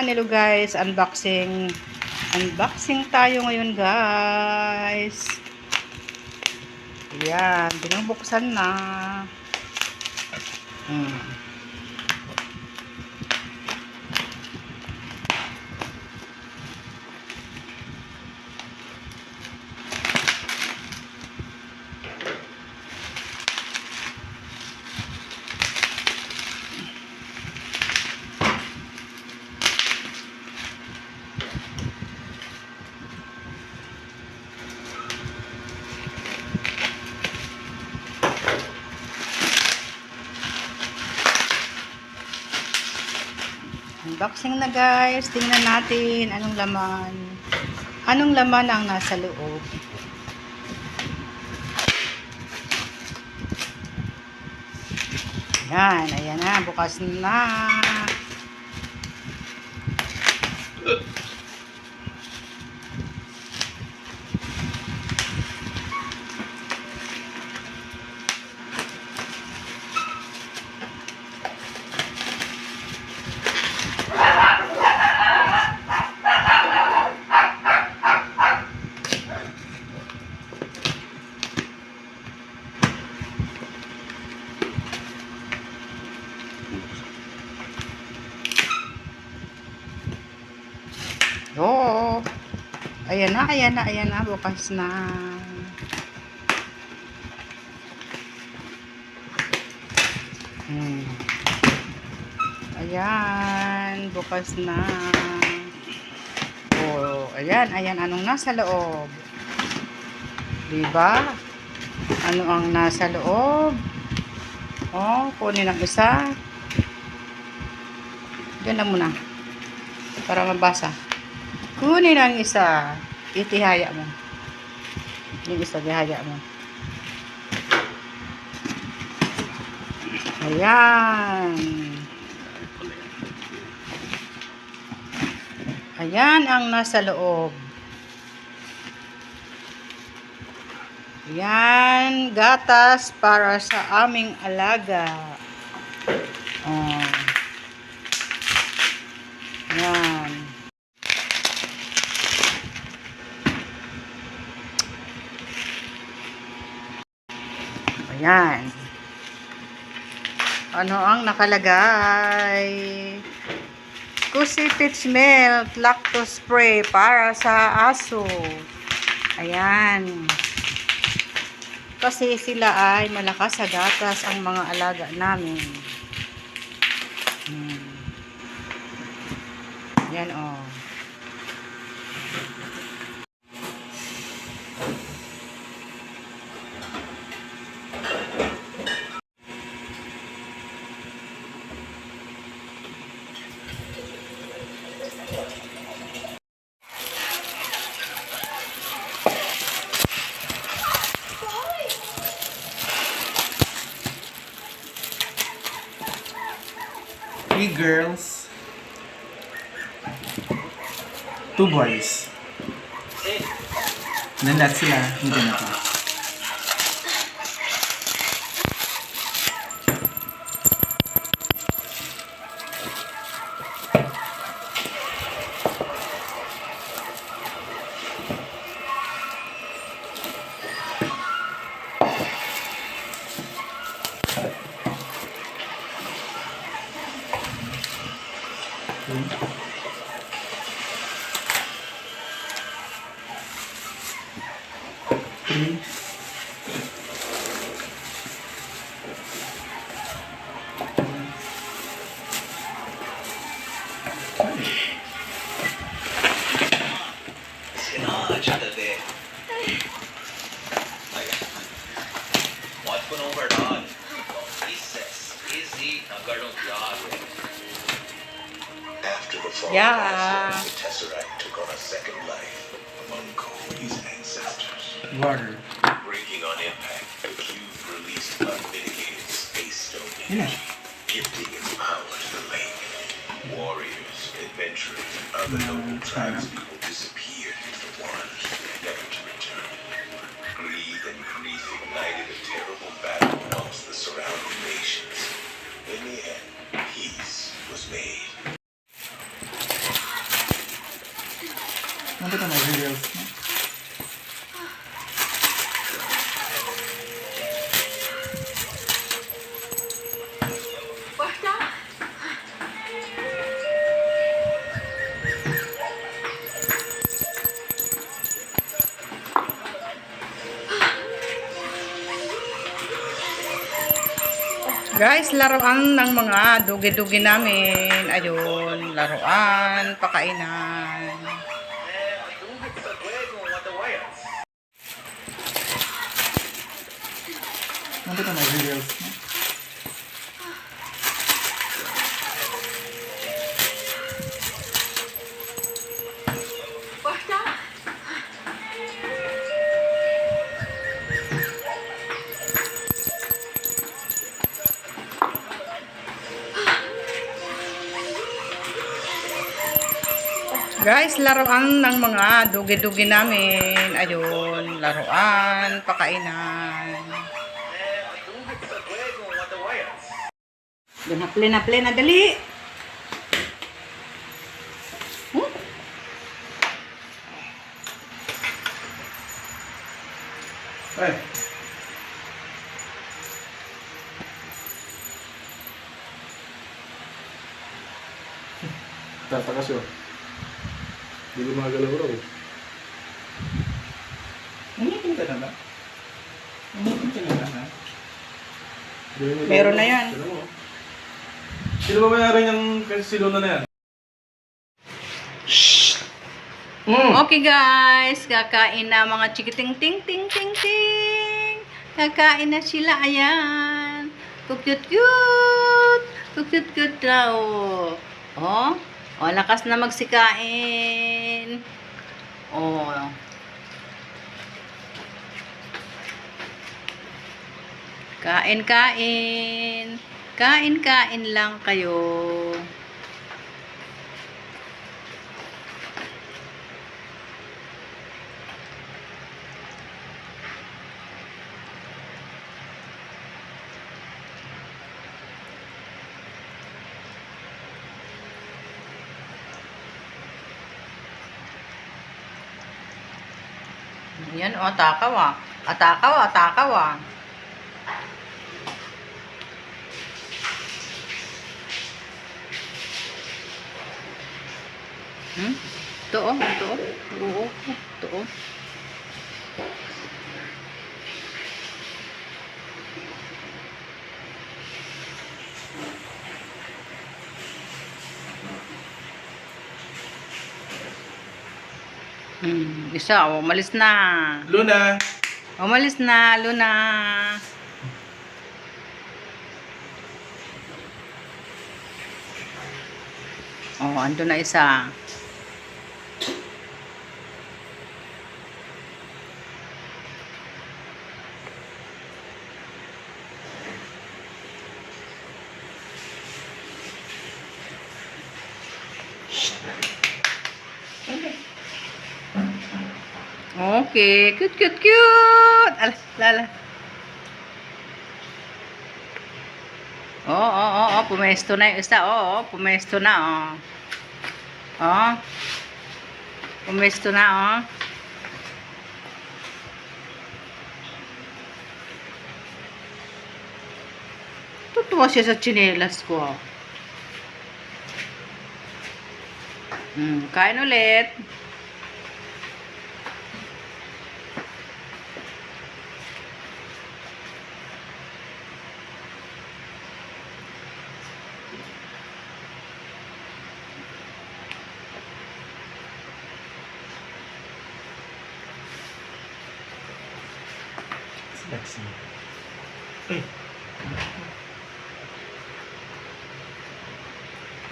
Hello guys, unboxing. Unboxing tayo ngayon guys. Ayan, binubuksan na. Hmm. Unboxing na guys. Tingnan natin anong laman. Anong laman ang nasa loob. Yan, ayan na, bukas na. Oo. Na, ayan na, ayan na, bukas na. Hmm. Ayan, bukas na. Oh, ayan, ayan, anong nasa loob? Diba? Ano ang nasa loob? Oh, kunin ang isa. Diyan na muna. Para mabasa. Kunin ang isa. Itihaya mo. Yung isa, ihaya mo. Ayan. Ayan ang nasa loob. Yan, gatas para sa aming alaga. Oh. Yan. Ayan. Ano ang nakalagay? Kusi Peach Milk Lactose Spray para sa aso. Ayan. Kasi sila ay malakas sa gatas ang mga alaga namin. Hmm. Yan o. Oh. Girls. Two boys. Nanlat sila. Hindi na Water. Breaking on impact, the cube released unmitigated space stone Yeah. gifting its power to the lake. Warriors, adventurers, and other No, noble tribespeople disappeared into the waters, never to return. Greed and grief ignited a terrible battle amongst the surrounding nations. In the end, peace was made. Ano ba may Guys, laruan ng mga dugi-dugi namin. Ayun, laruan, pakainan. Eh, matugit sa juego Guys, laruan ng mga dugi-dugi namin. Ayun, laruan, pakainan. Watawaya. Plena, plena, plena, dali! Hmm? Ay. Tatakas yun. Hindi ko magalaw raw. Umitin ka na ba? Umitin ka na ba? ha? Meron na yan. Sino mo? Sino ba mayari niyang siluna na yan? Okay guys, kakain na mga chikiting ting ting ting ting. Kakain na sila, ayan. Cute cute daw. Oh, oh, lakas na magsikain. Oh. Kain, kain. Kain, kain lang kayo. Yan, o, takaw ah. Atakaw, atakaw ah. Hmm? Ito oh, ito oh. Oo, ito oh. Hmm, isa, oh, umalis na. Luna! Umalis na, Luna. Oh, ando na isa. Okay, cute, cute, cute. Ala, lala. Oo, oo, oo, oo, pumesto na yung isa. Oo, oo, pumesto na, oh. Oh. Pumesto na, oh. Tutuwa siya sa chinelas ko, oh. Hmm, kain ulit. Lexi.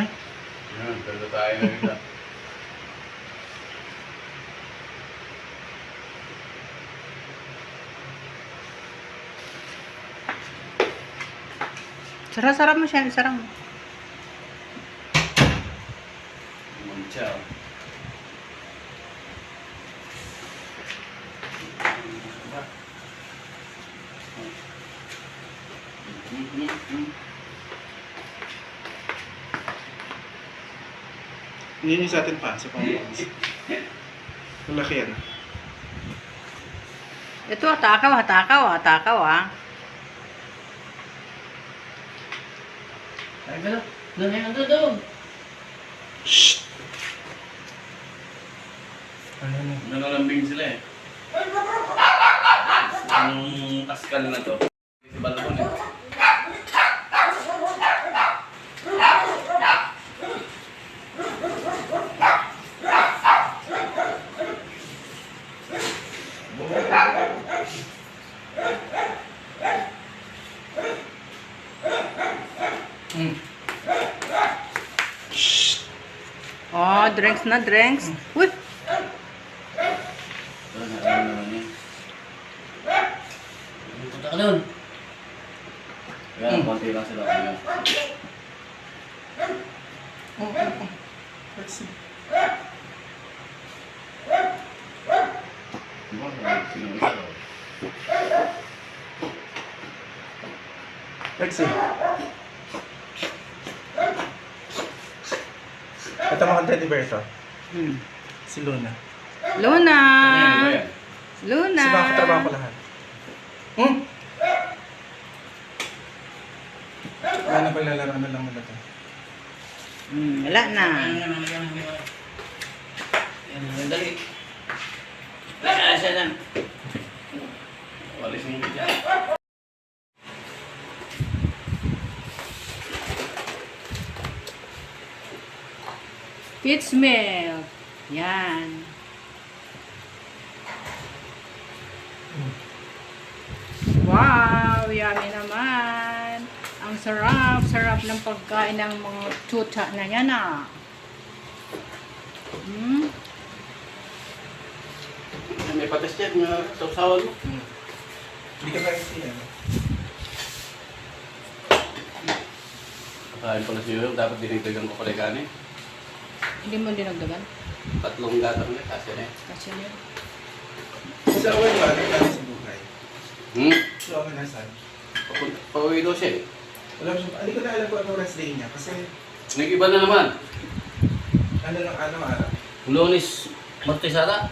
Ay! Yan, pero tayo na rin na. Sara-sara mo siya, sara mo. Hindi sa atin pa, sa pamilya. Malaki yan. Ito, hatakaw, hatakaw, hatakaw, ah. Ay, gano'n. Doon yan, doon, doon. Ano na? Nangalambing sila eh. Anong kaskal na to? Si Balbon eh. Hmm. Oh, drinks na, drinks. Uy. Punta ka doon. Kaya, konti lang sila. Oh, oh, oh. Let's see. Diba? Let's see. Ito mga teddy bear to. Hmm. Si Luna. Luna! Ano? Luna! Si mga katrabaho ko lahat. Hmm? Wala na paglalaro na lang muna to. Hmm, wala na. Yan, yan, dali. Wala siya lang. Walis mo dyan. Peach milk. Yan. Wow, yummy naman. Ang sarap, sarap ng pagkain ng mga tuta na yan ah. Hmm? May patis yan, mga sausawan mo. Hindi ka guys yan. Kakain pala si Yoyo, dapat dinigdagan ko pala yung kanin. Hindi mo dinagdagan? Tatlong gatang na, kasi na eh. Kasi yun. Sa awal ba? Ano yung sa buhay? Hmm? Sa awal nasan? Papunta, pauwi daw siya eh. Wala siya. Hindi ko na alam kung anong rest day niya. Kasi Nag-iba na naman. ano lang ano araw. Lunes, Martesada.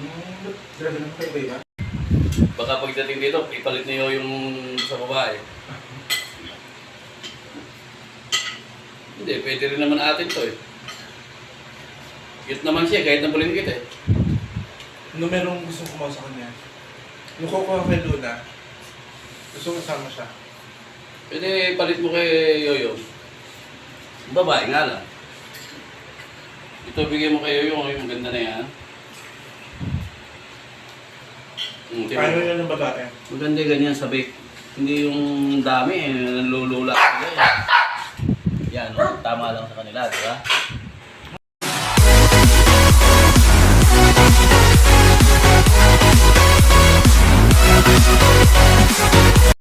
Hmm, grabe naman kayo ba iba? Baka pagdating dito, ipalit niyo yung sa babae. Hindi, pwede rin naman atin to eh. Cute naman siya, kahit nabulin kita eh. Numerong gusto kumaw sa kanya. Yung kukuha kay Luna, gusto ko sama siya. Pwede palit mo kay Yoyo. Babae nga lang. Ito bigay mo kay Yoyo, yung maganda na yan. Tingnan Paano mo. yun ng babae? Maganda ganyan sabik. Hindi yung dami eh, nanlulula sila eh. Yan, oh, tama lang sa kanila, di ba?